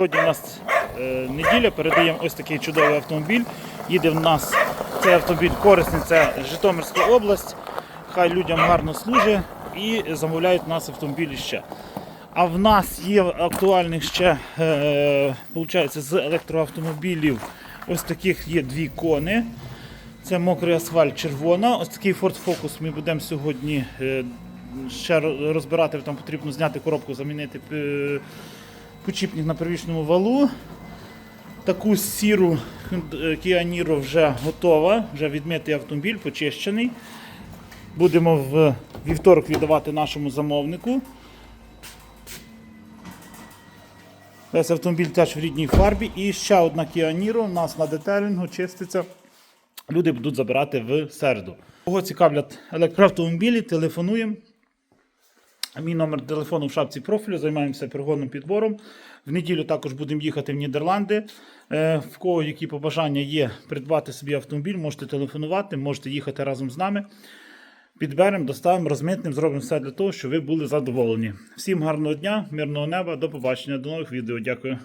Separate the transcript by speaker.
Speaker 1: Сьогодні у нас е, неділя, передаємо ось такий чудовий автомобіль. Їде в нас цей автомобіль корисний, це Житомирська область. Хай людям гарно служить і замовляють у нас автомобілі ще. А в нас є актуальних ще, е, з електроавтомобілів. Ось таких є дві кони. Це мокрий асфальт червона. Ось такий Ford Focus ми будемо сьогодні е, ще розбирати. Там потрібно зняти коробку, замінити е, почіпник на первічному валу. Таку сіру е, Kia вже готова, вже відмитий автомобіль, почищений. Будемо в вівторок віддавати нашому замовнику. Весь автомобіль теж в рідній фарбі. І ще одна Kia у нас на детелінгу чиститься. Люди будуть забирати в середу. Кого цікавлять електроавтомобілі, телефонуємо. Мій номер телефону в шапці профілю, займаємося перегонним підбором. В неділю також будемо їхати в Нідерланди. Е, В кого які побажання є придбати собі автомобіль, можете телефонувати, можете їхати разом з нами. Підберемо, доставимо, розмитнемо, зробимо все для того, щоб ви були задоволені. Всім гарного дня, мирного неба, до побачення, до нових відео. Дякую.